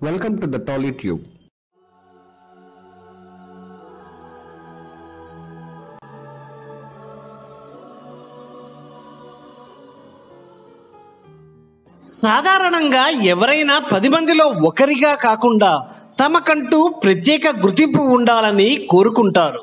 Welcome to the Tolly Tube సాధారణంగా ఎవరైనా పది మందిలో ఒకరిగా కాకుండా తమకంటూ ప్రత్యేక గుర్తింపు ఉండాలని కోరుకుంటారు.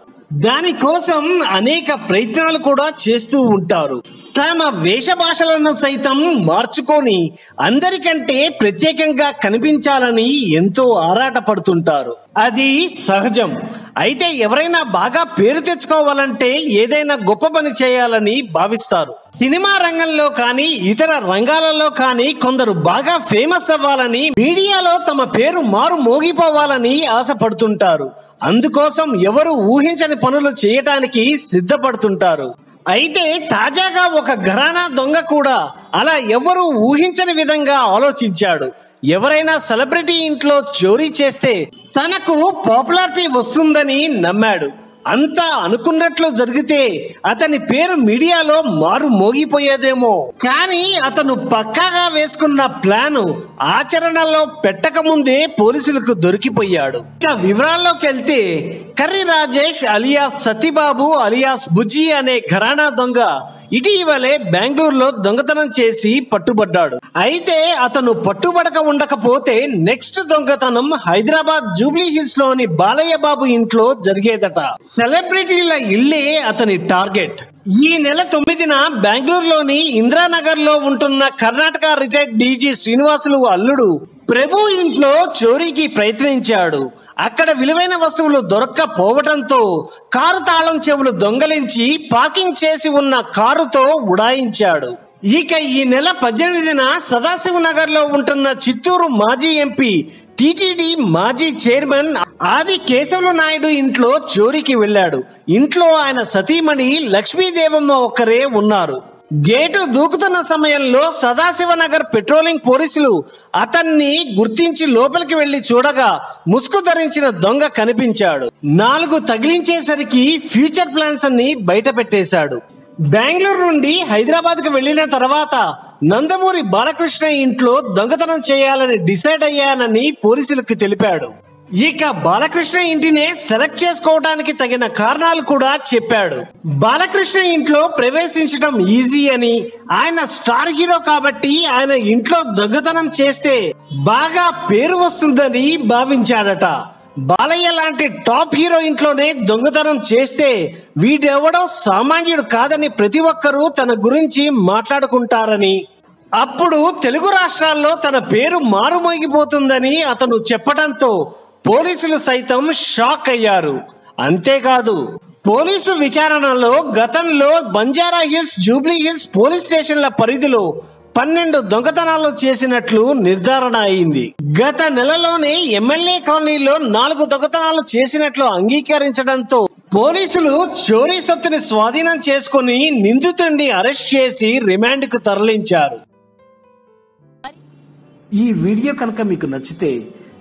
దానికోసం అనేక ప్రయత్నాలు కూడా చేస్తూ ఉంటారు. తమ వేష భాషలను సైతం మార్చుకొని అందరికంటే ప్రత్యేకంగా కనిపించాలని ఎంతో ఆరాటపడుతుంటారు. అది సహజం. అయితే ఎవరైనా బాగా పేరు తెచ్చుకోవాలంటే ఏదైనా గొప్ప పని చేయాలని భావిస్తారు. సినిమా రంగంలో కానీ ఇతర రంగాలలో కానీ కొందరు బాగా ఫేమస్ అవ్వాలని మీడియాలో తమ పేరు మారు మోగిపోవాలని ఆశపడుతుంటారు. అందుకోసం ఎవరు ఊహించని పనులు చేయటానికి సిద్ధపడుతుంటారు. అయితే తాజాగా ఒక ఘరానా దొంగ కూడా అలా ఎవరు ఊహించని విధంగా ఆలోచించాడు. ఎవరైనా సెలబ్రిటీ ఇంట్లో చోరీ చేస్తే తనకు పాపులారిటీ వస్తుందని నమ్మాడు. అంతా అనుకున్నట్లు జరిగితే అతని పేరు మీడియాలో మారు మోగిపోయేదేమో. కానీ అతను పక్కాగా వేసుకున్న ప్లాను ఆచరణలో పెట్టక ముందే పోలీసులకు దొరికిపోయాడు. ఇక వివరాల్లోకి వెళ్తే కర్రీ రాజేష్ అలియాస్ సతీబాబు అలియాస్ బుజ్జి అనే ఘరానా దొంగ ఇటీవలే బెంగళూరులో దొంగతనం చేసి పట్టుబడ్డాడు. అయితే అతను పట్టుబడక ఉండకపోతే నెక్స్ట్ దొంగతనం హైదరాబాద్ జూబ్లీ హిల్స్లోని బాలయ్య బాబు ఇంట్లో జరిగేదట. సెలబ్రిటీల ఇల్లే అతని టార్గెట్. ఈ నెల తొమ్మిదిన బెంగళూరులోని ఇందిరానగర్లో ఉంటున్న కర్ణాటక రిటైర్డ్ డీజీ శ్రీనివాసులు అల్లుడు ప్రభు ఇంట్లో చోరీకి ప్రయత్నించాడు. అక్కడ విలువైన వస్తువులు దొరక్కపోవడంతో కారు తాళం చెవులు దొంగలించి పార్కింగ్ చేసి ఉన్న కారుతో ఉడాయించాడు. ఇక ఈ నెల పద్దెనిమిదిన సదాశివ నగర్లో ఉంటున్న చిత్తూరు మాజీ ఎంపీ టిటిడి మాజీ చైర్మన్ ఆది కేశవులు నాయుడు ఇంట్లో చోరీకి వెళ్ళాడు. ఇంట్లో ఆయన సతీమణి లక్ష్మీదేవమ్మ ఒక్కరే ఉన్నారు. గేటు దూకుతున్న సమయంలో సదాశివ నగర్ పెట్రోలింగ్ పోలీసులు అతన్ని గుర్తించి లోపలికి వెళ్ళి చూడగా ముసుగు ధరించిన దొంగ కనిపించాడు. నాలుగు తగిలించేసరికి ఫ్యూచర్ ప్లాన్స్ అన్ని బయట పెట్టేశాడు. బెంగళూరు నుండి హైదరాబాద్కు వెళ్ళిన తర్వాత నందమూరి బాలకృష్ణ ఇంట్లో దొంగతనం చేయాలని డిసైడ్ అయ్యానని పోలీసులకు తెలిపాడు. ఇక బాలకృష్ణ ఇంటినే సెలెక్ట్ చేసుకోవడానికి తగిన కారణాలు కూడా చెప్పాడు. బాలకృష్ణ ఇంట్లో ప్రవేశించడం ఈజీ అని ఆయన స్టార్ హీరో కాబట్టి ఆయన ఇంట్లో దొంగతనం చేస్తే బాగా పేరు వస్తుందని భావించాడట. బాలయ్య లాంటి టాప్ హీరో ఇంట్లోనే దొంగతనం చేస్తే వీడెవడో సామాన్యుడు కాదని ప్రతి ఒక్కరూ తన గురించి మాట్లాడుకుంటారని. అప్పుడు తెలుగు రాష్ట్రాల్లో తన పేరు మారుమోగిపోతుందని అతను చెప్పడంతో పోలీసులు సైతం షాక్ అయ్యారు. అంతేకాదు పోలీసు విచారణలో గతంలో Banjara Hills Jubilee Hills police స్టేషన్ల పరిధిలో పన్నెండు దొంగతనాలు చేసినట్లు నిర్ధారణ అయింది. గత నెలలోనే ఎమ్మెల్యే కాలనీలో నాలుగు దొంగతనాలు చేసినట్లు అంగీకరించడంతో పోలీసులు చోరీ సొత్తుని స్వాధీనం చేసుకుని నిందితుడిని అరెస్ట్ చేసి రిమాండ్కు తరలించారు. ఈ వీడియో కనుక మీకు నచ్చితే